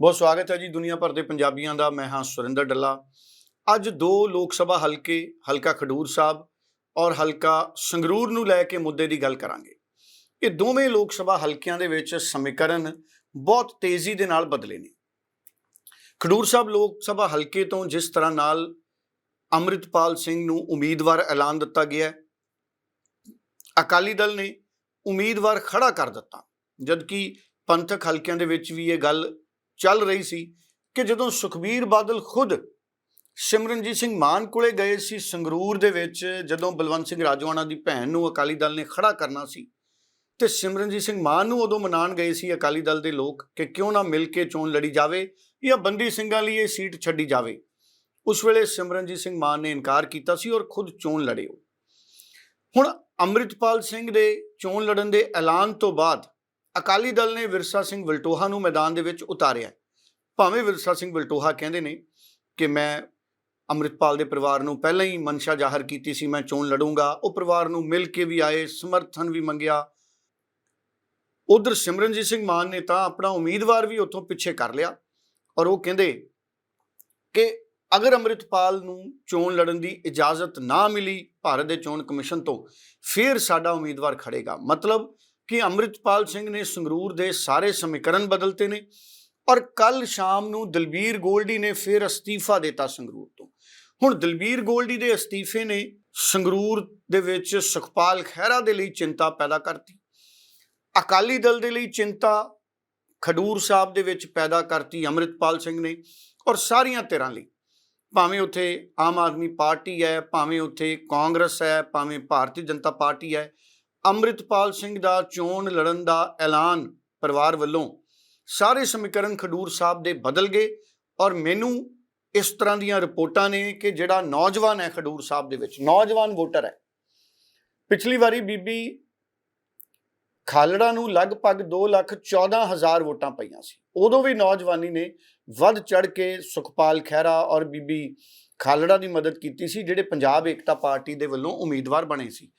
ਬਹੁਤ ਸਵਾਗਤ ਹੈ ਜੀ ਦੁਨੀਆ ਭਰ ਦੇ ਪੰਜਾਬੀਆਂ ਦਾ, ਮੈਂ ਹਾਂ ਸੁਰਿੰਦਰ ਡੱਲਾ। ਅੱਜ ਦੋ ਲੋਕ ਸਭਾ ਹਲਕੇ, ਹਲਕਾ ਖਡੂਰ ਸਾਹਿਬ ਔਰ ਹਲਕਾ ਸੰਗਰੂਰ ਨੂੰ ਲੈ ਕੇ ਮੁੱਦੇ ਦੀ ਗੱਲ ਕਰਾਂਗੇ। ਇਹ ਦੋਵੇਂ ਲੋਕ ਸਭਾ ਹਲਕਿਆਂ ਦੇ ਵਿੱਚ ਸਮੀਕਰਨ ਬਹੁਤ ਤੇਜ਼ੀ ਦੇ ਨਾਲ ਬਦਲੇ ਨੇ। ਖਡੂਰ ਸਾਹਿਬ ਲੋਕ ਸਭਾ ਹਲਕੇ ਤੋਂ ਜਿਸ ਤਰ੍ਹਾਂ ਨਾਲ ਅੰਮ੍ਰਿਤਪਾਲ ਸਿੰਘ ਨੂੰ ਉਮੀਦਵਾਰ ਐਲਾਨ ਦਿੱਤਾ ਗਿਆ ਅਕਾਲੀ ਦਲ ਨੇ ਉਮੀਦਵਾਰ ਖੜਾ ਕਰ ਦਿੱਤਾ, ਜਦਕਿ ਪੰਥਕ ਹਲਕਿਆਂ ਦੇ ਵਿੱਚ ਵੀ ਇਹ ਗੱਲ ਚੱਲ ਰਹੀ ਸੀ ਕਿ ਜਦੋਂ ਸੁਖਬੀਰ ਬਾਦਲ ਖੁਦ ਸਿਮਰਨਜੀਤ ਸਿੰਘ ਮਾਨ ਕੋਲੇ ਗਏ ਸੀ ਸੰਗਰੂਰ ਦੇ ਵਿੱਚ, ਜਦੋਂ ਬਲਵੰਤ ਸਿੰਘ ਰਾਜਵਾਨਾ ਦੀ ਭੈਣ ਨੂੰ ਅਕਾਲੀ ਦਲ ਨੇ ਖੜਾ ਕਰਨਾ ਸੀ, ਤੇ ਸਿਮਰਨਜੀਤ ਸਿੰਘ ਮਾਨ ਨੂੰ ਉਦੋਂ ਮਨਾਣ ਗਏ ਸੀ ਅਕਾਲੀ ਦਲ ਦੇ ਲੋਕ ਕਿ ਕਿਉਂ ਨਾ ਮਿਲ ਕੇ ਚੋਣ ਲੜੀ ਜਾਵੇ ਜਾਂ ਬੰਦੀ ਸਿੰਘਾਂ ਲਈ ਇਹ ਸੀਟ ਛੱਡੀ ਜਾਵੇ। ਉਸ ਵੇਲੇ ਸਿਮਰਨਜੀਤ ਸਿੰਘ ਮਾਨ ਨੇ ਇਨਕਾਰ ਕੀਤਾ ਸੀ ਔਰ ਖੁਦ ਚੋਣ ਲੜੇ ਹੁਣ ਅੰਮ੍ਰਿਤਪਾਲ ਸਿੰਘ ਦੇ ਚੋਣ ਲੜਨ ਦੇ ਐਲਾਨ ਤੋਂ ਬਾਅਦ ਅਕਾਲੀ ਦਲ ਨੇ ਵਿਰਸਾ ਸਿੰਘ ਵਲਟੋਹਾ ਨੂੰ ਮੈਦਾਨ ਦੇ ਵਿੱਚ ਉਤਾਰਿਆ ਭਾਵੇਂ ਵਿਰਸਾ ਸਿੰਘ ਵਲਟੋਹਾ ਕਹਿੰਦੇ ਨੇ ਕਿ ਮੈਂ ਅੰਮ੍ਰਿਤਪਾਲ ਦੇ ਪਰਿਵਾਰ ਨੂੰ ਪਹਿਲਾਂ ਹੀ ਮਨਸ਼ਾ ਜ਼ਾਹਰ ਕੀਤੀ ਸੀ, ਮੈਂ ਚੋਣ ਲੜੂੰਗਾ। ਉਹ ਪਰਿਵਾਰ ਨੂੰ ਮਿਲ ਕੇ ਵੀ ਆਏ, ਸਮਰਥਨ ਵੀ ਮੰਗਿਆ। ਉਧਰ ਸਿਮਰਨਜੀਤ ਸਿੰਘ ਮਾਨ ਨੇ ਤਾਂ ਆਪਣਾ ਉਮੀਦਵਾਰ ਵੀ ਉੱਥੋਂ ਪਿੱਛੇ ਕਰ ਲਿਆ ਔਰ ਉਹ ਕਹਿੰਦੇ ਕਿ ਅਗਰ ਅੰਮ੍ਰਿਤਪਾਲ ਨੂੰ ਚੋਣ ਲੜਨ ਦੀ ਇਜਾਜ਼ਤ ਨਾ ਮਿਲੀ, ਭਾਰਤ ਦੇ ਚੋਣ ਕਮਿਸ਼ਨ ਤੋਂ ਫਿਰ ਸਾਡਾ ਉਮੀਦਵਾਰ ਖੜੇਗਾ ਮਤਲਬ ਕਿ ਅੰਮ੍ਰਿਤਪਾਲ ਸਿੰਘ ਨੇ ਸੰਗਰੂਰ ਦੇ ਸਾਰੇ ਸਮੀਕਰਨ ਬਦਲਤੇ ਨੇ ਔਰ ਕੱਲ ਸ਼ਾਮ ਨੂੰ ਦਲਬੀਰ ਗੋਲਡੀ ਨੇ ਫਿਰ ਅਸਤੀਫਾ ਦਿੱਤਾ ਸੰਗਰੂਰ ਤੋਂ। ਹੁਣ ਦਲਬੀਰ ਗੋਲਡੀ ਦੇ ਅਸਤੀਫੇ ਨੇ ਸੰਗਰੂਰ ਦੇ ਵਿੱਚ ਸੁਖਪਾਲ ਖਹਿਰਾ ਦੇ ਲਈ ਚਿੰਤਾ ਪੈਦਾ ਕਰਤੀ। ਅਕਾਲੀ ਦਲ ਦੇ ਲਈ ਚਿੰਤਾ ਖਡੂਰ ਸਾਹਿਬ ਦੇ ਵਿੱਚ ਪੈਦਾ ਕਰਤੀ ਅੰਮ੍ਰਿਤਪਾਲ ਸਿੰਘ ਨੇ ਔਰ ਸਾਰੀਆਂ ਧਿਰਾਂ ਲਈ। ਭਾਵੇਂ ਉੱਥੇ ਆਮ ਆਦਮੀ ਪਾਰਟੀ ਹੈ, ਭਾਵੇਂ ਉੱਥੇ ਕਾਂਗਰਸ ਹੈ, ਭਾਵੇਂ ਭਾਰਤੀ ਜਨਤਾ ਪਾਰਟੀ ਹੈ ਅੰਮ੍ਰਿਤਪਾਲ ਸਿੰਘ ਦਾ ਚੋਣ ਲੜਨ ਦਾ ਐਲਾਨ ਪਰਿਵਾਰ ਵੱਲੋਂ ਸਾਰੇ ਸਮੀਕਰਨ ਖਡੂਰ ਸਾਹਿਬ ਦੇ ਬਦਲ ਗਏ ਔਰ ਮੈਨੂੰ ਇਸ ਤਰ੍ਹਾਂ ਦੀਆਂ ਰਿਪੋਰਟਾਂ ਨੇ ਕਿ ਜਿਹੜਾ ਨੌਜਵਾਨ ਹੈ ਖਡੂਰ ਸਾਹਿਬ ਦੇ ਵਿੱਚ, ਨੌਜਵਾਨ ਵੋਟਰ ਹੈ। ਪਿਛਲੀ ਵਾਰੀ ਬੀਬੀ ਖਾਲੜਾ ਨੂੰ ਲਗਭਗ 2 ਲੱਖ 14 ਹਜ਼ਾਰ ਵੋਟਾਂ ਪਈਆਂ ਸੀ। ਉਦੋਂ ਵੀ ਨੌਜਵਾਨੀ ਨੇ ਵੱਧ ਚੜ ਕੇ ਸੁਖਪਾਲ ਖਹਿਰਾ ਔਰ ਬੀਬੀ ਖਾਲੜਾ ਦੀ ਮਦਦ ਕੀਤੀ ਸੀ, ਜਿਹੜੇ ਪੰਜਾਬ ਏਕਤਾ ਪਾਰਟੀ ਦੇ ਵੱਲੋਂ ਉਮੀਦਵਾਰ ਬਣੇ ਸੀ।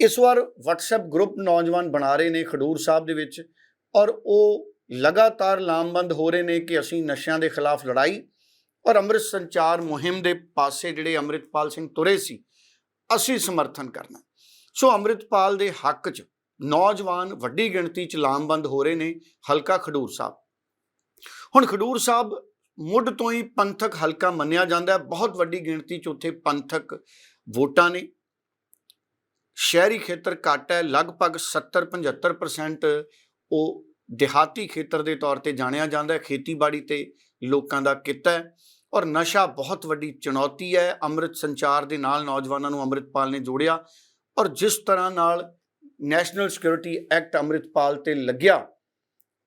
ਇਸ ਵਾਰ WhatsApp ਗਰੁੱਪ ਨੌਜਵਾਨ ਬਣਾ ਰਹੇ ਨੇ ਖਡੂਰ ਸਾਹਿਬ ਦੇ ਵਿੱਚ ਔਰ ਉਹ ਲਗਾਤਾਰ ਲਾਮਬੰਦ ਹੋ ਰਹੇ ਨੇ ਕਿ ਅਸੀਂ ਨਸ਼ਿਆਂ ਦੇ ਖਿਲਾਫ ਲੜਾਈ ਔਰ ਅੰਮ੍ਰਿਤ ਸੰਚਾਰ ਮੁਹਿੰਮ ਦੇ ਪਾਸੇ ਜਿਹੜੇ ਅੰਮ੍ਰਿਤਪਾਲ ਸਿੰਘ ਤੁਰੇ ਸੀ, ਅਸੀਂ ਸਮਰਥਨ ਕਰਨਾ ਸੋ ਅੰਮ੍ਰਿਤਪਾਲ ਦੇ ਹੱਕ 'ਚ ਨੌਜਵਾਨ ਵੱਡੀ ਗਿਣਤੀ 'ਚ ਲਾਮਬੰਦ ਹੋ ਰਹੇ ਨੇ ਹਲਕਾ ਖਡੂਰ ਸਾਹਿਬ। ਹੁਣ ਖਡੂਰ ਸਾਹਿਬ ਮੁੱਢ ਤੋਂ ਹੀ ਪੰਥਕ ਹਲਕਾ ਮੰਨਿਆ ਜਾਂਦਾ ਹੈ। ਬਹੁਤ ਵੱਡੀ ਗਿਣਤੀ 'ਚ ਉੱਥੇ ਪੰਥਕ ਵੋਟਾਂ ਨੇ। ਸ਼ਹਿਰੀ ਖੇਤਰ ਘੱਟ ਹੈ, ਲਗਭਗ 70-75% ਉਹ ਦਿਹਾਤੀ ਖੇਤਰ ਦੇ ਤੌਰ ਤੇ ਜਾਣਿਆ ਜਾਂਦਾ ਹੈ, ਖੇਤੀਬਾੜੀ ਤੇ ਲੋਕਾਂ ਦਾ ਕਿੱਤਾ ਹੈ ਔਰ ਨਸ਼ਾ ਬਹੁਤ ਵੱਡੀ ਚੁਣੌਤੀ ਹੈ, ਅੰਮ੍ਰਿਤ ਸੰਚਾਰ ਦੇ ਨਾਲ ਨੌਜਵਾਨਾਂ ਨੂੰ ਅੰਮ੍ਰਿਤਪਾਲ ਨੇ ਜੋੜਿਆ ਔਰ ਜਿਸ ਤਰ੍ਹਾਂ ਨਾਲ ਨੈਸ਼ਨਲ ਸਿਕਿਉਰਿਟੀ ਐਕਟ ਅੰਮ੍ਰਿਤਪਾਲ ਤੇ ਲੱਗਿਆ,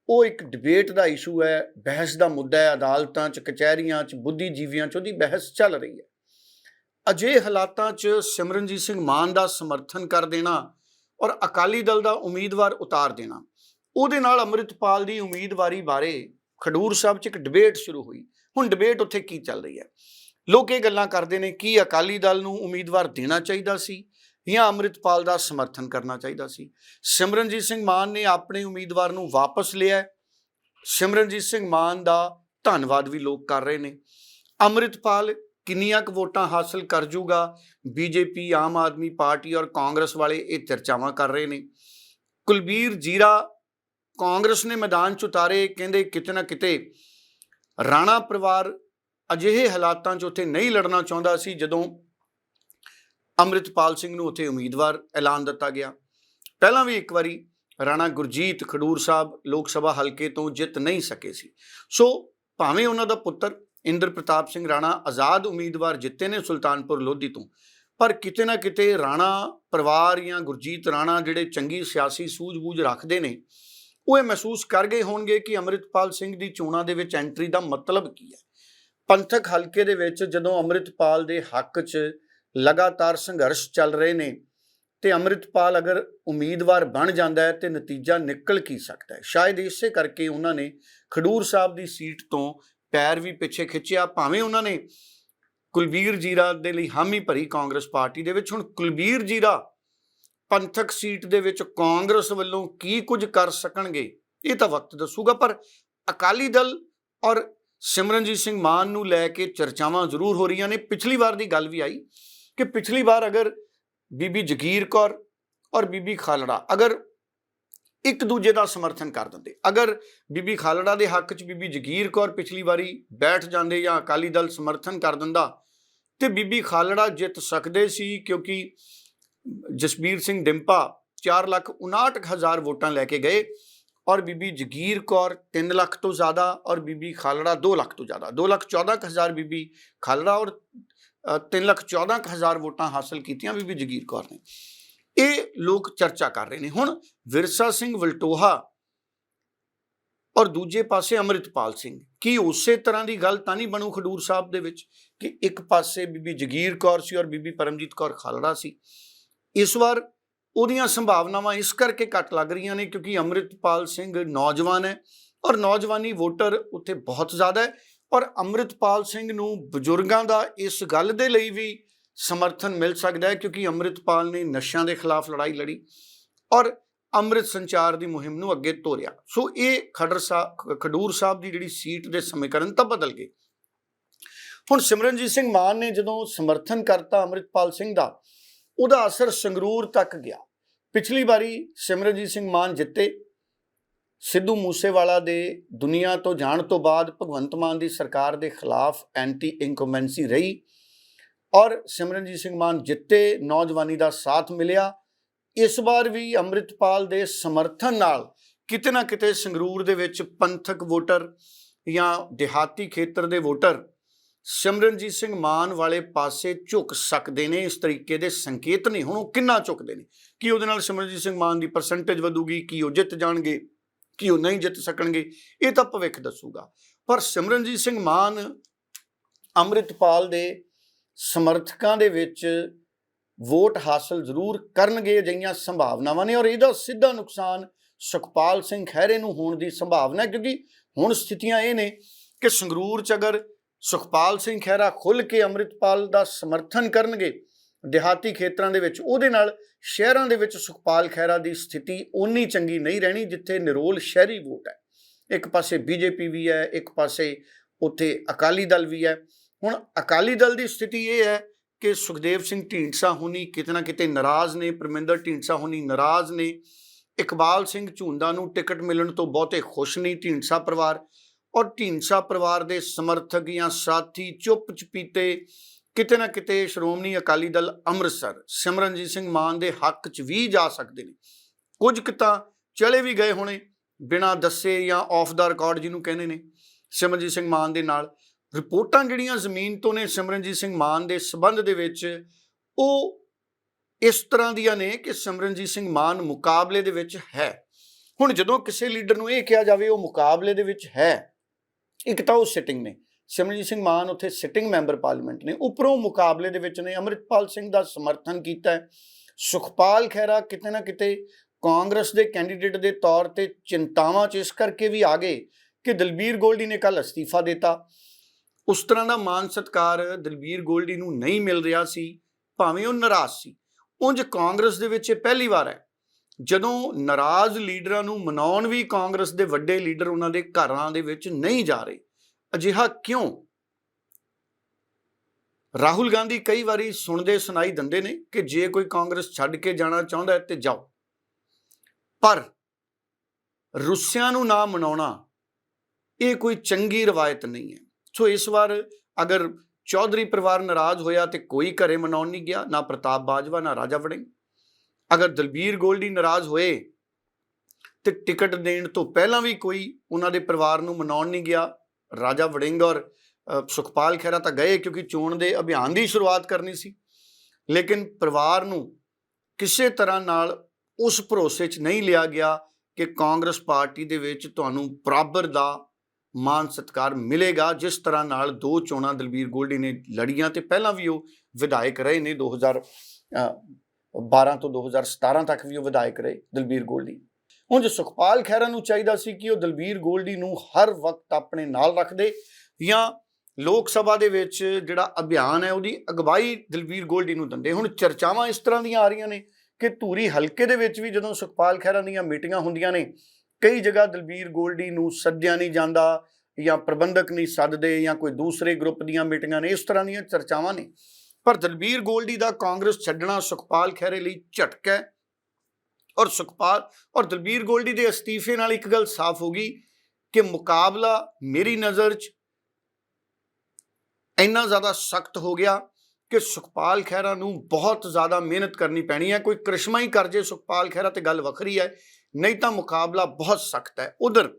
ਉਹ ਇੱਕ ਡਿਬੇਟ ਦਾ ਇਸ਼ੂ ਹੈ, ਬਹਿਸ ਦਾ ਮੁੱਦਾ ਹੈ, ਅਦਾਲਤਾਂ 'ਚ, ਕਚਹਿਰੀਆਂ 'ਚ, ਬੁੱਧੀਜੀਵੀਆਂ 'ਚ ਉਹਦੀ ਬਹਿਸ ਚੱਲ ਰਹੀ ਹੈ। ਅਜੇ ਹਾਲਾਤਾਂ 'ਚ ਸਿਮਰਨਜੀਤ ਸਿੰਘ ਮਾਨ ਦਾ ਸਮਰਥਨ ਕਰ ਦੇਣਾ ਔਰ ਅਕਾਲੀ ਦਲ ਦਾ ਉਮੀਦਵਾਰ ਉਤਾਰ ਦੇਣਾ। ਉਹਦੇ ਨਾਲ ਅੰਮ੍ਰਿਤਪਾਲ ਦੀ ਉਮੀਦਵਾਰੀ ਬਾਰੇ ਖਡੂਰ ਸਾਹਿਬ 'ਚ ਇੱਕ ਡਿਬੇਟ ਸ਼ੁਰੂ ਹੋਈ। ਹੁਣ ਡਿਬੇਟ ਉੱਥੇ ਕੀ ਚੱਲ ਰਹੀ ਹੈ? ਲੋਕ ਇਹ ਗੱਲਾਂ ਕਰਦੇ ਨੇ ਕੀ ਅਕਾਲੀ ਦਲ ਨੂੰ ਉਮੀਦਵਾਰ ਦੇਣਾ ਚਾਹੀਦਾ ਸੀ ਜਾਂ ਅੰਮ੍ਰਿਤਪਾਲ ਦਾ ਸਮਰਥਨ ਕਰਨਾ ਚਾਹੀਦਾ ਸੀ। ਸਿਮਰਨਜੀਤ ਸਿੰਘ ਮਾਨ ਨੇ ਆਪਣੇ ਉਮੀਦਵਾਰ ਨੂੰ ਵਾਪਸ ਲਿਆ ਸਿਮਰਨਜੀਤ ਸਿੰਘ ਮਾਨ ਦਾ ਧੰਨਵਾਦ ਵੀ ਲੋਕ ਕਰ ਰਹੇ ਨੇ। ਅੰਮ੍ਰਿਤਪਾਲ ਕਿੰਨੀਆਂ ਕੁ ਵੋਟਾਂ ਹਾਸਲ ਕਰ ਜੂਗਾ? ਬੀਜੇਪੀ, ਆਮ ਆਦਮੀ ਪਾਰਟੀ ਔਰ ਕਾਂਗਰਸ ਵਾਲੇ ਇਹ ਚਰਚਾਵਾਂ ਕਰ ਰਹੇ ਨੇ। ਕੁਲਬੀਰ ਜੀਰਾ ਕਾਂਗਰਸ ਨੇ ਮੈਦਾਨ ਚ ਉਤਾਰੇ, ਕਹਿੰਦੇ ਕਿਤੇ ਨਾ ਕਿਤੇ ਰਾਣਾ ਪਰਿਵਾਰ ਅਜਿਹੇ ਹਾਲਾਤਾਂ 'ਚ ਉੱਥੇ ਨਹੀਂ ਲੜਨਾ ਚਾਹੁੰਦਾ ਸੀ, ਜਦੋਂ ਅੰਮ੍ਰਿਤਪਾਲ ਸਿੰਘ ਨੂੰ ਉੱਥੇ ਉਮੀਦਵਾਰ ਐਲਾਨ ਦਿੱਤਾ ਗਿਆ। ਪਹਿਲਾਂ ਵੀ ਇੱਕ ਵਾਰੀ ਰਾਣਾ ਗੁਰਜੀਤ ਖਡੂਰ ਸਾਹਿਬ ਲੋਕ ਸਭਾ ਹਲਕੇ ਤੋਂ ਜਿੱਤ ਨਹੀਂ ਸਕੇ ਸੀ। ਸੋ ਭਾਵੇਂ ਉਹਨਾਂ ਦਾ ਪੁੱਤਰ ਇੰਦਰ ਪ੍ਰਤਾਪ ਸਿੰਘ ਰਾਣਾ ਆਜ਼ਾਦ ਉਮੀਦਵਾਰ ਜਿੱਤੇ ਨੇ ਸੁਲਤਾਨਪੁਰ ਲੋਧੀ ਤੋਂ। ਪਰ ਕਿਤੇ ਨਾ ਕਿਤੇ ਰਾਣਾ ਪਰਿਵਾਰ ਜਾਂ ਗੁਰਜੀਤ ਰਾਣਾ ਜਿਹੜੇ ਚੰਗੀ ਸਿਆਸੀ ਸੂਝ-ਬੂਝ ਰੱਖਦੇ ਨੇ, ਉਹ ਇਹ ਮਹਿਸੂਸ ਕਰ ਗਏ ਹੋਣਗੇ ਕਿ ਅੰਮ੍ਰਿਤਪਾਲ ਸਿੰਘ ਦੀ ਚੋਣਾਂ ਦੇ ਵਿੱਚ ਐਂਟਰੀ ਦਾ ਮਤਲਬ ਕੀ ਹੈ। ਪੰਥਕ ਹਲਕੇ ਦੇ ਵਿੱਚ ਜਦੋਂ ਅੰਮ੍ਰਿਤਪਾਲ ਦੇ ਹੱਕ 'ਚ ਲਗਾਤਾਰ ਸੰਘਰਸ਼ ਚੱਲ ਰਹੇ ਨੇ ਤੇ ਅੰਮ੍ਰਿਤਪਾਲ ਅਗਰ ਉਮੀਦਵਾਰ ਬਣ ਜਾਂਦਾ ਹੈ ਤੇ ਨਤੀਜਾ ਨਿਕਲ ਕੀ ਸਕਦਾ ਹੈ? ਸ਼ਾਇਦ ਇਸੇ ਕਰਕੇ ਉਹਨਾਂ ਨੇ ਖਡੂਰ ਸਾਹਿਬ ਦੀ ਸੀਟ ਤੋਂ ਪੈਰ ਵੀ ਪਿੱਛੇ ਖਿੱਚਿਆ, ਭਾਵੇਂ ਉਹਨਾਂ ਨੇ ਕੁਲਬੀਰ ਜੀਰਾ ਦੇ ਲਈ ਹਾਮੀ ਭਰੀ ਕਾਂਗਰਸ ਪਾਰਟੀ ਦੇ ਵਿੱਚ, ਹੁਣ ਕੁਲਬੀਰ ਜੀਰਾ ਪੰਥਕ ਸੀਟ ਦੇ ਵਿੱਚ ਕਾਂਗਰਸ ਵੱਲੋਂ ਕੀ ਕੁਝ ਕਰ ਸਕਣਗੇ, ਇਹ ਤਾਂ ਵਕਤ ਦੱਸੂਗਾ, ਪਰ ਅਕਾਲੀ ਦਲ ਔਰ ਸਿਮਰਨਜੀਤ ਸਿੰਘ ਮਾਨ ਨੂੰ ਲੈ ਕੇ ਚਰਚਾਵਾਂ ਜ਼ਰੂਰ ਹੋ ਰਹੀਆਂ ਨੇ। ਪਿਛਲੀ ਵਾਰ ਦੀ ਗੱਲ ਵੀ ਆਈ ਕਿ ਪਿਛਲੀ ਵਾਰ ਅਗਰ ਬੀਬੀ ਜਗੀਰ ਕੌਰ ਔਰ ਬੀਬੀ ਖਾਲੜਾ ਅਗਰ ਇੱਕ ਦੂਜੇ ਦਾ ਸਮਰਥਨ ਕਰ ਦਿੰਦੇ। ਅਗਰ ਬੀਬੀ ਖਾਲੜਾ ਦੇ ਹੱਕ 'ਚ ਬੀਬੀ ਜਗੀਰ ਕੌਰ ਪਿਛਲੀ ਵਾਰੀ ਬੈਠ ਜਾਂਦੇ ਜਾਂ ਅਕਾਲੀ ਦਲ ਸਮਰਥਨ ਕਰ ਦਿੰਦਾ, ਤੇ ਬੀਬੀ ਖਾਲੜਾ ਜਿੱਤ ਸਕਦੇ ਸੀ ਕਿਉਂਕਿ ਜਸਬੀਰ ਸਿੰਘ ਡਿੰਪਾ 4 ਲੱਖ 59 ਹਜ਼ਾਰ ਵੋਟਾਂ ਲੈ ਕੇ ਗਏ ਔਰ ਬੀਬੀ ਜਗੀਰ ਕੌਰ 3 ਲੱਖ ਤੋਂ ਜ਼ਿਆਦਾ ਔਰ ਬੀਬੀ ਖਾਲੜਾ 2 ਲੱਖ ਤੋਂ ਜ਼ਿਆਦਾ। 2 ਲੱਖ 14 ਕੁ ਹਜ਼ਾਰ ਬੀਬੀ ਖਾਲੜਾ ਔਰ 3 ਲੱਖ 14 ਕੁ ਹਜ਼ਾਰ ਵੋਟਾਂ ਹਾਸਲ ਕੀਤੀਆਂ ਬੀਬੀ ਜਗੀਰ ਕੌਰ ਨੇ। ਇਹ ਲੋਕ ਚਰਚਾ ਕਰ ਰਹੇ ਨੇ। ਹੁਣ ਵਿਰਸਾ ਸਿੰਘ ਵਲਟੋਹਾ ਔਰ ਦੂਜੇ ਪਾਸੇ ਅੰਮ੍ਰਿਤਪਾਲ ਸਿੰਘ, ਕੀ ਉਸੇ ਤਰ੍ਹਾਂ ਦੀ ਗੱਲ ਤਾਂ ਨਹੀਂ ਬਣੂ ਖਡੂਰ ਸਾਹਿਬ ਦੇ ਵਿੱਚ ਕਿ ਇੱਕ ਪਾਸੇ ਬੀਬੀ ਜਗੀਰ ਕੌਰ ਸੀ ਔਰ ਬੀਬੀ ਪਰਮਜੀਤ ਕੌਰ ਖਾਲੜਾ ਸੀ? ਇਸ ਵਾਰ ਉਹਦੀਆਂ ਸੰਭਾਵਨਾਵਾਂ ਇਸ ਕਰਕੇ ਘੱਟ ਲੱਗ ਰਹੀਆਂ ਨੇ ਕਿਉਂਕਿ ਅੰਮ੍ਰਿਤਪਾਲ ਸਿੰਘ ਨੌਜਵਾਨ ਹੈ ਔਰ ਨੌਜਵਾਨੀ ਵੋਟਰ ਉੱਥੇ ਬਹੁਤ ਜ਼ਿਆਦਾ ਹੈ ਔਰ ਅੰਮ੍ਰਿਤਪਾਲ ਸਿੰਘ ਨੂੰ ਬਜ਼ੁਰਗਾਂ ਦਾ ਇਸ ਗੱਲ ਦੇ ਲਈ ਵੀ ਸਮਰਥਨ ਮਿਲ ਸਕਦਾ ਹੈ ਕਿਉਂਕਿ ਅੰਮ੍ਰਿਤਪਾਲ ਨੇ ਨਸ਼ਿਆਂ ਦੇ ਖਿਲਾਫ ਲੜਾਈ ਲੜੀ ਔਰ ਅੰਮ੍ਰਿਤ ਸੰਚਾਰ ਦੀ ਮੁਹਿੰਮ ਨੂੰ ਅੱਗੇ ਤੋਰਿਆ। ਸੋ ਇਹ ਖਡਰ ਸਾਹਿਬ ਖਡੂਰ ਸਾਹਿਬ ਦੀ ਜਿਹੜੀ ਸੀਟ ਦੇ ਸਮੀਕਰਨ ਤਾਂ ਬਦਲ ਗਏ। ਹੁਣ ਸਿਮਰਨਜੀਤ ਸਿੰਘ ਮਾਨ ਨੇ ਜਦੋਂ ਸਮਰਥਨ ਕਰਤਾ ਅੰਮ੍ਰਿਤਪਾਲ ਸਿੰਘ ਦਾ, ਉਹਦਾ ਅਸਰ ਸੰਗਰੂਰ ਤੱਕ ਗਿਆ। ਪਿਛਲੀ ਵਾਰੀ ਸਿਮਰਨਜੀਤ ਸਿੰਘ ਮਾਨ ਜਿੱਤੇ। ਸਿੱਧੂ ਮੂਸੇਵਾਲਾ ਦੇ ਦੁਨੀਆ ਤੋਂ ਜਾਣ ਤੋਂ ਬਾਅਦ ਭਗਵੰਤ ਮਾਨ ਦੀ ਸਰਕਾਰ ਦੇ ਖਿਲਾਫ ਐਂਟੀ ਇਨਕੰਬੈਂਸੀ ਰਹੀ। ਔਰ ਸਿਮਰਨਜੀਤ ਸਿੰਘ ਮਾਨ ਜਿੱਤੇ ਨੌਜਵਾਨੀ ਦਾ ਸਾਥ ਮਿਲਿਆ। ਇਸ ਵਾਰ ਵੀ ਅੰਮ੍ਰਿਤਪਾਲ ਦੇ ਸਮਰਥਨ ਨਾਲ ਕਿਤੇ ਨਾ ਕਿਤੇ ਸੰਗਰੂਰ ਦੇ ਵਿੱਚ ਪੰਥਕ ਵੋਟਰ ਜਾਂ ਦਿਹਾਤੀ ਖੇਤਰ ਦੇ ਵੋਟਰ ਸਿਮਰਨਜੀਤ ਸਿੰਘ ਮਾਨ ਵਾਲੇ ਪਾਸੇ ਝੁਕ ਸਕਦੇ ਨੇ। ਇਸ ਤਰੀਕੇ ਦੇ ਸੰਕੇਤ ਨੇ। ਹੁਣ ਉਹ ਕਿੰਨਾ ਝੁਕਦੇ ਨੇ? ਕੀ ਉਹਦੇ ਨਾਲ ਸਿਮਰਨਜੀਤ ਸਿੰਘ ਮਾਨ ਦੀ ਪਰਸੈਂਟੇਜ ਵਧੂਗੀ? ਕੀ ਉਹ ਜਿੱਤ ਜਾਣਗੇ? ਕੀ ਉਹ ਨਹੀਂ ਜਿੱਤ ਸਕਣਗੇ? ਇਹ ਤਾਂ ਭਵਿੱਖ ਦੱਸੂਗਾ। ਪਰ ਸਿਮਰਨਜੀਤ ਸਿੰਘ ਮਾਨ ਅੰਮ੍ਰਿਤਪਾਲ ਦੇ ਸਮਰਥਕਾਂ ਦੇ ਵਿੱਚ ਵੋਟ ਹਾਸਲ ਜ਼ਰੂਰ ਕਰਨਗੇ ਅਜਿਹੀਆਂ ਸੰਭਾਵਨਾਵਾਂ ਨੇ ਔਰ ਇਹਦਾ ਸਿੱਧਾ ਨੁਕਸਾਨ ਸੁਖਪਾਲ ਸਿੰਘ ਖਹਿਰੇ ਨੂੰ ਹੋਣ ਦੀ ਸੰਭਾਵਨਾ ਕਿਉਂਕਿ ਹੁਣ ਸਥਿਤੀਆਂ ਇਹ ਨੇ ਕਿ ਸੰਗਰੂਰ ਚ ਅਗਰ ਸੁਖਪਾਲ ਸਿੰਘ ਖਹਿਰਾ ਖੁੱਲ ਕੇ ਅੰਮ੍ਰਿਤਪਾਲ ਦਾ ਸਮਰਥਨ ਕਰਨਗੇ, ਦਿਹਾਤੀ ਖੇਤਰਾਂ ਦੇ ਵਿੱਚ, ਉਹਦੇ ਨਾਲ ਸ਼ਹਿਰਾਂ ਦੇ ਵਿੱਚ ਸੁਖਪਾਲ ਖਹਿਰਾ ਦੀ ਸਥਿਤੀ ਓਨੀ ਚੰਗੀ ਨਹੀਂ ਰਹਿਣੀ ਜਿੱਥੇ ਨਿਰੋਲ ਸ਼ਹਿਰੀ ਵੋਟ ਹੈ। ਇੱਕ ਪਾਸੇ ਬੀਜੇਪੀ ਵੀ ਹੈ, ਇੱਕ ਪਾਸੇ ਉੱਥੇ ਅਕਾਲੀ ਦਲ ਵੀ ਹੈ। ਹੁਣ ਅਕਾਲੀ ਦਲ ਦੀ ਸਥਿਤੀ ਇਹ ਹੈ ਕਿ ਸੁਖਦੇਵ ਸਿੰਘ ਢੀਂਡਸਾ ਹੁਣੀ ਕਿਤੇ ਨਾ ਕਿਤੇ ਨਾਰਾਜ਼ ਨੇ, ਪਰਮਿੰਦਰ ਢੀਂਡਸਾ ਹੁਣੀ ਨਾਰਾਜ਼ ਨੇ। ਇਕਬਾਲ ਸਿੰਘ ਝੁੰਦਾ ਨੂੰ ਟਿਕਟ ਮਿਲਣ ਤੋਂ ਬਹੁਤੇ ਖੁਸ਼ ਨਹੀਂ ਢੀਂਡਸਾ ਪਰਿਵਾਰ ਔਰ ਢੀਂਡਸਾ ਪਰਿਵਾਰ ਦੇ ਸਮਰਥਕ ਜਾਂ ਸਾਥੀ ਚੁੱਪ ਚਪੀਤੇ ਕਿਤੇ ਨਾ ਕਿਤੇ ਸ਼੍ਰੋਮਣੀ ਅਕਾਲੀ ਦਲ ਅੰਮ੍ਰਿਤਸਰ, ਸਿਮਰਨਜੀਤ ਸਿੰਘ ਮਾਨ ਦੇ ਹੱਕ 'ਚ ਵੀ ਜਾ ਸਕਦੇ ਨੇ। ਕੁਝ ਕੁ ਚਲੇ ਵੀ ਗਏ ਹੋਣੇ ਬਿਨਾਂ ਦੱਸੇ ਜਾਂ ਆਫ ਦਾ ਰਿਕਾਰਡ ਜਿਹਨੂੰ ਕਹਿੰਦੇ ਨੇ, ਸਿਮਰਨਜੀਤ ਸਿੰਘ ਮਾਨ ਦੇ ਨਾਲ। ਰਿਪੋਰਟਾਂ ਜਿਹੜੀਆਂ ਜ਼ਮੀਨ ਤੋਂ ਨੇ ਸਿਮਰਨਜੀਤ ਸਿੰਘ ਮਾਨ ਦੇ ਸਬੰਧ ਦੇ ਵਿੱਚ, ਉਹ ਇਸ ਤਰ੍ਹਾਂ ਦੀਆਂ ਨੇ ਕਿ ਸਿਮਰਨਜੀਤ ਸਿੰਘ ਮਾਨ ਮੁਕਾਬਲੇ ਦੇ ਵਿੱਚ ਹੈ। ਹੁਣ ਜਦੋਂ ਕਿਸੇ ਲੀਡਰ ਨੂੰ ਇਹ ਕਿਹਾ ਜਾਵੇ ਉਹ ਮੁਕਾਬਲੇ ਦੇ ਵਿੱਚ ਹੈ, ਇੱਕ ਤਾਂ ਉਹ ਸਿਟਿੰਗ ਨੇ। ਸਿਮਰਨਜੀਤ ਸਿੰਘ ਮਾਨ ਉੱਥੇ ਸਿਟਿੰਗ ਮੈਂਬਰ ਪਾਰਲੀਮੈਂਟ ਨੇ, ਉੱਪਰੋਂ ਮੁਕਾਬਲੇ ਦੇ ਵਿੱਚ ਨੇ, ਅੰਮ੍ਰਿਤਪਾਲ ਸਿੰਘ ਦਾ ਸਮਰਥਨ ਕੀਤਾ ਸੁਖਪਾਲ ਖਹਿਰਾ ਕਿਤੇ ਨਾ ਕਿਤੇ ਕਾਂਗਰਸ ਦੇ ਕੈਂਡੀਡੇਟ ਦੇ ਤੌਰ ਤੇ ਚਿੰਤਾਵਾਂ 'ਚ ਇਸ ਕਰਕੇ ਵੀ ਆ ਗਏ ਕਿ ਦਲਬੀਰ ਗੋਲਡੀ ਨੇ ਕੱਲ ਅਸਤੀਫਾ ਦਿੱਤਾ। ਉਸ ਤਰ੍ਹਾਂ ਦਾ ਮਾਨ ਸਤਕਾਰ ਦਲਬੀਰ ਗੋਲਡੀ ਨੂੰ ਨਹੀਂ ਮਿਲ ਰਿਹਾ ਸੀ, ਭਾਵੇਂ ਉਹ ਨਾਰਾਜ਼ ਸੀ। ਉਂਝ ਕਾਂਗਰਸ ਦੇ ਵਿੱਚ ਇਹ ਪਹਿਲੀ ਵਾਰ ਹੈ। ਜਦੋਂ ਨਾਰਾਜ਼ ਲੀਡਰਾਂ ਨੂੰ ਮਨਾਉਣ ਵੀ ਕਾਂਗਰਸ ਦੇ ਵੱਡੇ ਲੀਡਰ ਉਹਨਾਂ ਦੇ ਘਰਾਂ ਦੇ ਵਿੱਚ ਨਹੀਂ ਜਾ ਰਹੇ, ਅਜਿਹਾ ਕਿਉਂ? ਰਾਹੁਲ ਗਾਂਧੀ ਕਈ ਵਾਰੀ ਸੁਣਦੇ ਸੁਣਾਈ ਦਿੰਦੇ ਨੇ ਕਿ ਜੇ ਕੋਈ ਕਾਂਗਰਸ ਛੱਡ ਕੇ ਜਾਣਾ ਚਾਹੁੰਦਾ ਹੈ ਤੇ ਜਾਓ। ਪਰ ਰੁੱਸਿਆਂ ਨੂੰ ਨਾ ਮਨਾਉਣਾ, ਇਹ ਕੋਈ ਚੰਗੀ ਰਵਾਇਤ ਨਹੀਂ ਹੈ। ਸੋ ਇਸ ਵਾਰ ਅਗਰ ਚੌਧਰੀ ਪਰਿਵਾਰ ਨਾਰਾਜ਼ ਹੋਇਆ ਤੇ ਕੋਈ ਘਰੇ ਮਨਾਉਣ ਨਹੀਂ ਗਿਆ, ਨਾ ਪ੍ਰਤਾਪ ਬਾਜਵਾ, ਨਾ ਰਾਜਾ ਵੜਿੰਗ। ਅਗਰ ਦਲਬੀਰ ਗੋਲਡੀ ਨਾਰਾਜ਼ ਹੋਏ ਤੇ ਟਿਕਟ ਦੇਣ ਤੋਂ ਪਹਿਲਾਂ ਵੀ ਕੋਈ ਉਹਨਾਂ ਦੇ ਪਰਿਵਾਰ ਨੂੰ ਮਨਾਉਣ ਨਹੀਂ ਗਿਆ, ਰਾਜਾ ਵੜਿੰਗ ਔਰ ਸੁਖਪਾਲ ਖਹਿਰਾ ਤਾਂ ਗਏ ਕਿਉਂਕਿ ਚੋਣ ਦੇ ਅਭਿਆਨ ਦੀ ਸ਼ੁਰੂਆਤ ਕਰਨੀ ਸੀ। ਲੇਕਿਨ ਪਰਿਵਾਰ ਨੂੰ ਕਿਸੇ ਤਰ੍ਹਾਂ ਨਾਲ ਉਸ ਭਰੋਸੇ 'ਚ ਨਹੀਂ ਲਿਆ ਗਿਆ ਕਿ ਕਾਂਗਰਸ ਪਾਰਟੀ ਦੇ ਵਿੱਚ ਤੁਹਾਨੂੰ ਬਰਾਬਰ ਦਾ ਮਾਨ ਸਤਕਾਰ ਮਿਲੇਗਾ, ਜਿਸ ਤਰ੍ਹਾਂ ਨਾਲ ਦੋ ਚੋਣਾਂ ਦਲਬੀਰ ਗੋਲਡੀ ਨੇ ਲੜੀਆਂ ਤੇ ਪਹਿਲਾਂ ਵੀ ਉਹ ਵਿਧਾਇਕ ਰਹੇ ਨੇ 2012 ਤੋਂ 2017 ਤੱਕ ਵੀ ਉਹ ਵਿਧਾਇਕ ਰਹੇ ਦਲਬੀਰ ਗੋਲਡੀ। ਹੁਣ ਜੇ ਸੁਖਪਾਲ ਖਹਿਰਾ ਨੂੰ ਚਾਹੀਦਾ ਸੀ ਕਿ ਉਹ ਦਲਬੀਰ ਗੋਲਡੀ ਨੂੰ ਹਰ ਵਕਤ ਆਪਣੇ ਨਾਲ ਰੱਖਦੇ ਜਾਂ ਲੋਕ ਸਭਾ ਦੇ ਵਿੱਚ ਜਿਹੜਾ ਅਭਿਆਨ ਹੈ ਉਹਦੀ ਅਗਵਾਈ ਦਲਬੀਰ ਗੋਲਡੀ ਨੂੰ ਦਿੰਦੇ। ਹੁਣ ਚਰਚਾਵਾਂ ਇਸ ਤਰ੍ਹਾਂ ਦੀਆਂ ਆ ਰਹੀਆਂ ਨੇ ਕਿ ਧੂਰੀ ਹਲਕੇ ਦੇ ਵਿੱਚ ਵੀ ਜਦੋਂ ਸੁਖਪਾਲ ਖਹਿਰਾ ਦੀਆਂ ਮੀਟਿੰਗਾਂ ਹੁੰਦੀਆਂ ਨੇ ਕਈ ਜਗ੍ਹਾ ਦਲਬੀਰ ਗੋਲਡੀ ਨੂੰ ਸੱਦਿਆ ਨਹੀਂ ਜਾਂਦਾ ਜਾਂ ਪ੍ਰਬੰਧਕ ਨਹੀਂ ਸੱਦਦੇ ਜਾਂ ਕੋਈ ਦੂਸਰੇ ਗਰੁੱਪ ਦੀਆਂ ਮੀਟਿੰਗਾਂ ਨੇ, ਇਸ ਤਰ੍ਹਾਂ ਦੀਆਂ ਚਰਚਾਵਾਂ ਨੇ। ਪਰ ਦਲਬੀਰ ਗੋਲਡੀ ਦਾ ਕਾਂਗਰਸ ਛੱਡਣਾ ਸੁਖਪਾਲ ਖਹਿਰੇ ਲਈ ਝਟਕਾ ਹੈ ਔਰ ਸੁਖਪਾਲ ਔਰ ਦਲਬੀਰ ਗੋਲਡੀ ਦੇ ਅਸਤੀਫੇ ਨਾਲ ਇੱਕ ਗੱਲ ਸਾਫ਼ ਹੋ ਗਈ ਕਿ ਮੁਕਾਬਲਾ ਮੇਰੀ ਨਜ਼ਰ 'ਚ ਇੰਨਾ ਜ਼ਿਆਦਾ ਸਖਤ ਹੋ ਗਿਆ ਕਿ ਸੁਖਪਾਲ ਖਹਿਰਾ ਨੂੰ ਬਹੁਤ ਜ਼ਿਆਦਾ ਮਿਹਨਤ ਕਰਨੀ ਪੈਣੀ ਹੈ। ਕੋਈ ਕ੍ਰਿਸ਼ਮਾ ਹੀ ਕਰ ਜੇ ਸੁਖਪਾਲ ਖਹਿਰਾ ਤੇ ਗੱਲ ਵੱਖਰੀ ਹੈ। ਨਹੀਂ ਤਾਂ ਮੁਕਾਬਲਾ ਬਹੁਤ ਸਖਤ ਹੈ। ਉਧਰ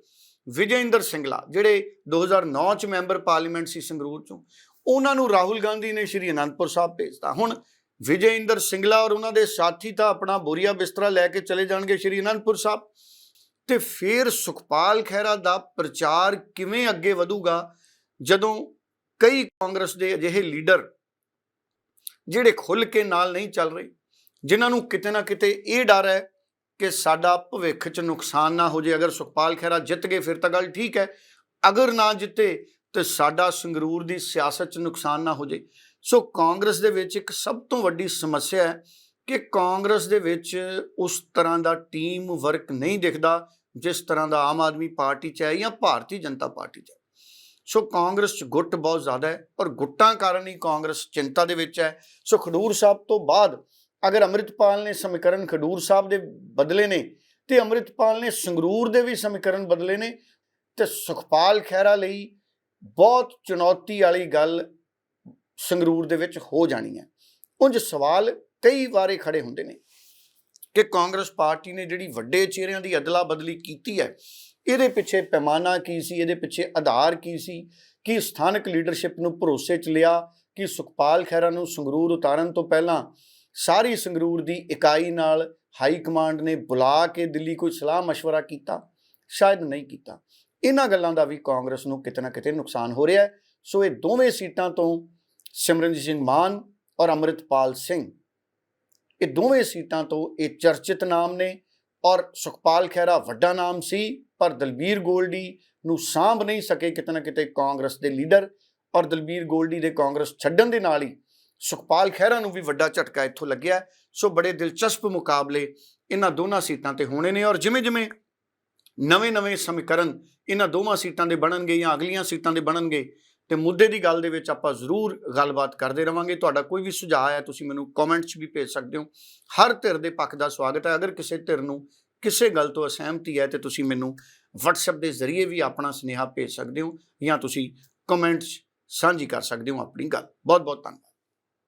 ਵਿਜੇਂਦਰ ਸਿੰਗਲਾ, ਜਿਹੜੇ 2009 ਚ ਮੈਂਬਰ ਪਾਰਲੀਮੈਂਟ ਸੀ ਸੰਗਰੂਰ ਚੋਂ, ਉਹਨਾਂ ਨੂੰ ਰਾਹੁਲ ਗਾਂਧੀ ਨੇ ਸ਼੍ਰੀ ਅਨੰਦਪੁਰ ਸਾਹਿਬ ਭੇਜਤਾ। ਹੁਣ ਵਿਜੇਂਦਰ ਸਿੰਗਲਾ ਔਰ ਉਹਨਾਂ ਦੇ ਸਾਥੀ ਤਾਂ ਆਪਣਾ ਬੋਰੀਆ ਬਿਸਤਰਾ ਲੈ ਕੇ ਚਲੇ ਜਾਣਗੇ ਸ਼੍ਰੀ ਅਨੰਦਪੁਰ ਸਾਹਿਬ। ਤੇ ਫਿਰ ਸੁਖਪਾਲ ਖਹਿਰਾ ਦਾ ਪ੍ਰਚਾਰ ਕਿਵੇਂ ਅੱਗੇ ਵਧੂਗਾ? ਜਦੋਂ ਕਈ ਕਾਂਗਰਸ ਦੇ ਅਜਿਹੇ ਲੀਡਰ, ਜਿਹੜੇ ਖੁੱਲ ਕੇ ਨਾਲ ਨਹੀਂ ਚੱਲ ਰਹੇ, ਜਿਨ੍ਹਾਂ ਨੂੰ ਕਿਤੇ ਨਾ ਕਿਤੇ ਇਹ ਡਰ ਹੈ ਕਿ ਸਾਡਾ ਭਵਿੱਖ 'ਚ ਨੁਕਸਾਨ ਨਾ ਹੋ ਜੇ, ਅਗਰ ਸੁਖਪਾਲ ਖਹਿਰਾ ਜਿੱਤ ਗਏ, ਫਿਰ ਤਾਂ ਗੱਲ ਠੀਕ ਹੈ। ਅਗਰ ਨਾ ਜਿੱਤੇ, ਤੇ ਸਾਡਾ ਸੰਗਰੂਰ ਦੀ ਸਿਆਸਤ 'ਚ ਨੁਕਸਾਨ ਨਾ ਹੋ ਜੇ। ਸੋ ਕਾਂਗਰਸ ਦੇ ਵਿੱਚ ਇੱਕ ਸਭ ਤੋਂ ਵੱਡੀ ਸਮੱਸਿਆ ਹੈ ਕਿ ਕਾਂਗਰਸ ਦੇ ਵਿੱਚ ਉਸ ਤਰ੍ਹਾਂ ਦਾ ਟੀਮ ਵਰਕ ਨਹੀਂ ਦਿਖਦਾ, ਜਿਸ ਤਰ੍ਹਾਂ ਦਾ ਆਮ ਆਦਮੀ ਪਾਰਟੀ 'ਚ ਹੈ ਜਾਂ ਭਾਰਤੀ ਜਨਤਾ ਪਾਰਟੀ 'ਚ ਹੈ। ਸੋ ਕਾਂਗਰਸ 'ਚ ਗੁੱਟ ਬਹੁਤ ਜ਼ਿਆਦਾ ਹੈ, ਔਰ ਗੁੱਟਾਂ ਕਾਰਨ ਹੀ ਕਾਂਗਰਸ ਚਿੰਤਾ ਦੇ ਵਿੱਚ ਹੈ। ਸੋ ਖਡੂਰ ਸਾਹਿਬ ਤੋਂ ਬਾਅਦ ਅਗਰ ਅੰਮ੍ਰਿਤਪਾਲ ਨੇ ਸਮੀਕਰਨ ਖਡੂਰ ਸਾਹਿਬ ਦੇ ਬਦਲੇ ਨੇ ਤੇ ਅੰਮ੍ਰਿਤਪਾਲ ਨੇ ਸੰਗਰੂਰ ਦੇ ਵੀ ਸਮੀਕਰਨ ਬਦਲੇ ਨੇ, ਤੇ ਸੁਖਪਾਲ ਖਹਿਰਾ ਲਈ ਬਹੁਤ ਚੁਣੌਤੀ ਵਾਲੀ ਗੱਲ ਸੰਗਰੂਰ ਦੇ ਵਿੱਚ ਹੋ ਜਾਣੀ ਹੈ। ਉਂਝ ਸਵਾਲ ਕਈ ਵਾਰੇ ਖੜੇ ਹੁੰਦੇ ਨੇ ਕਿ ਕਾਂਗਰਸ ਪਾਰਟੀ ਨੇ ਜਿਹੜੀ ਵੱਡੇ ਚਿਹਰਿਆਂ ਦੀ ਅਦਲਾ ਬਦਲੀ ਕੀਤੀ ਹੈ, ਇਹਦੇ ਪਿੱਛੇ ਪੈਮਾਨਾ ਕੀ ਸੀ, ਇਹਦੇ ਪਿੱਛੇ ਆਧਾਰ ਕੀ ਸੀ, ਕਿ ਸਥਾਨਕ ਲੀਡਰਸ਼ਿਪ ਨੂੰ ਭਰੋਸੇ 'ਚ ਲਿਆ, ਕਿ ਸੁਖਪਾਲ ਖਹਿਰਾ ਨੂੰ ਸੰਗਰੂਰ ਉਤਾਰਨ ਤੋਂ ਪਹਿਲਾਂ ਸਾਰੀ ਸੰਗਰੂਰ ਦੀ ਇਕਾਈ ਨਾਲ ਹਾਈ ਕਮਾਂਡ ਨੇ ਬੁਲਾ ਕੇ ਦਿੱਲੀ ਕੋਈ ਸਲਾਹ مشورہ ਕੀਤਾ ਸ਼ਾਇਦ ਨਹੀਂ ਕੀਤਾ ਇਹਨਾਂ ਗੱਲਾਂ ਦਾ ਵੀ ਕਾਂਗਰਸ ਨੂੰ ਕਿਤੇ ਨਾ ਕਿਤੇ ਨੁਕਸਾਨ ਹੋ ਰਿਹਾ ਹੈ ਸੋ ਇਹ ਦੋਵੇਂ ਸੀਟਾਂ ਤੋਂ ਸਿਮਰਨਜੀਤ ਸਿੰਘ ਮਾਨ ਔਰ ਅੰਮ੍ਰਿਤਪਾਲ ਸਿੰਘ ਇਹ ਦੋਵੇਂ ਸੀਟਾਂ ਤੋਂ ਇਹ ਚਰਚਿਤ ਨਾਮ ਨੇ ਔਰ ਸੁਖਪਾਲ ਖਹਿਰਾ ਵੱਡਾ ਨਾਮ ਸੀ ਪਰ ਦਲਬੀਰ ਗੋਲਡੀ ਨੂੰ ਸਾਂਭ ਨਹੀਂ ਸਕੇ ਕਿਤੇ ਨਾ ਕਿਤੇ ਕਾਂਗਰਸ ਦੇ ਲੀਡਰ ਔਰ ਦਲਬੀਰ ਗੋਲਡੀ ਦੇ ਕਾਂਗਰਸ ਛੱਡਣ ਦੇ ਨਾਲ ਹੀ ਸੁਖਪਾਲ ਖਹਿਰਾ ਨੂੰ ਵੀ ਵੱਡਾ ਝਟਕਾ ਇੱਥੋਂ ਲੱਗਿਆ। ਸੋ ਬੜੇ ਦਿਲਚਸਪ ਮੁਕਾਬਲੇ ਇਹਨਾਂ ਦੋਨਾਂ ਸੀਟਾਂ ਤੇ ਹੋਣੇ ਨੇ ਔਰ ਜਿਵੇਂ ਜਿਵੇਂ ਨਵੇਂ-ਨਵੇਂ ਸਮੀਕਰਨ ਇਹਨਾਂ ਦੋਵਾਂ ਸੀਟਾਂ ਦੇ ਬਣਨਗੇ ਜਾਂ ਅਗਲੀਆਂ ਸੀਟਾਂ ਦੇ ਬਣਨਗੇ ਤੇ ਮੁੱਦੇ ਦੀ ਗੱਲ ਦੇ ਵਿੱਚ ਆਪਾਂ ਜ਼ਰੂਰ ਗੱਲਬਾਤ ਕਰਦੇ ਰਵਾਂਗੇ। ਤੁਹਾਡਾ ਕੋਈ ਵੀ ਸੁਝਾਅ ਹੈ, ਤੁਸੀਂ ਮੈਨੂੰ ਕਮੈਂਟ 'ਚ ਵੀ ਭੇਜ ਸਕਦੇ ਹੋ। ਹਰ ਧਿਰ ਦੇ ਪੱਖ ਦਾ ਸਵਾਗਤ ਹੈ। ਅਗਰ ਕਿਸੇ ਧਿਰ ਨੂੰ ਕਿਸੇ ਗੱਲ ਤੋਂ ਅਸਹਿਮਤੀ ਹੈ ਤੇ ਤੁਸੀਂ ਮੈਨੂੰ WhatsApp ਦੇ ਜ਼ਰੀਏ ਵੀ ਆਪਣਾ ਸੁਨੇਹਾ ਭੇਜ ਸਕਦੇ ਹੋ ਜਾਂ ਤੁਸੀਂ ਕਮੈਂਟਸ ਸਾਂਝੀ ਕਰ ਸਕਦੇ ਹੋ ਆਪਣੀ ਗੱਲ। ਬਹੁਤ ਬਹੁਤ ਧੰਨਵਾਦ।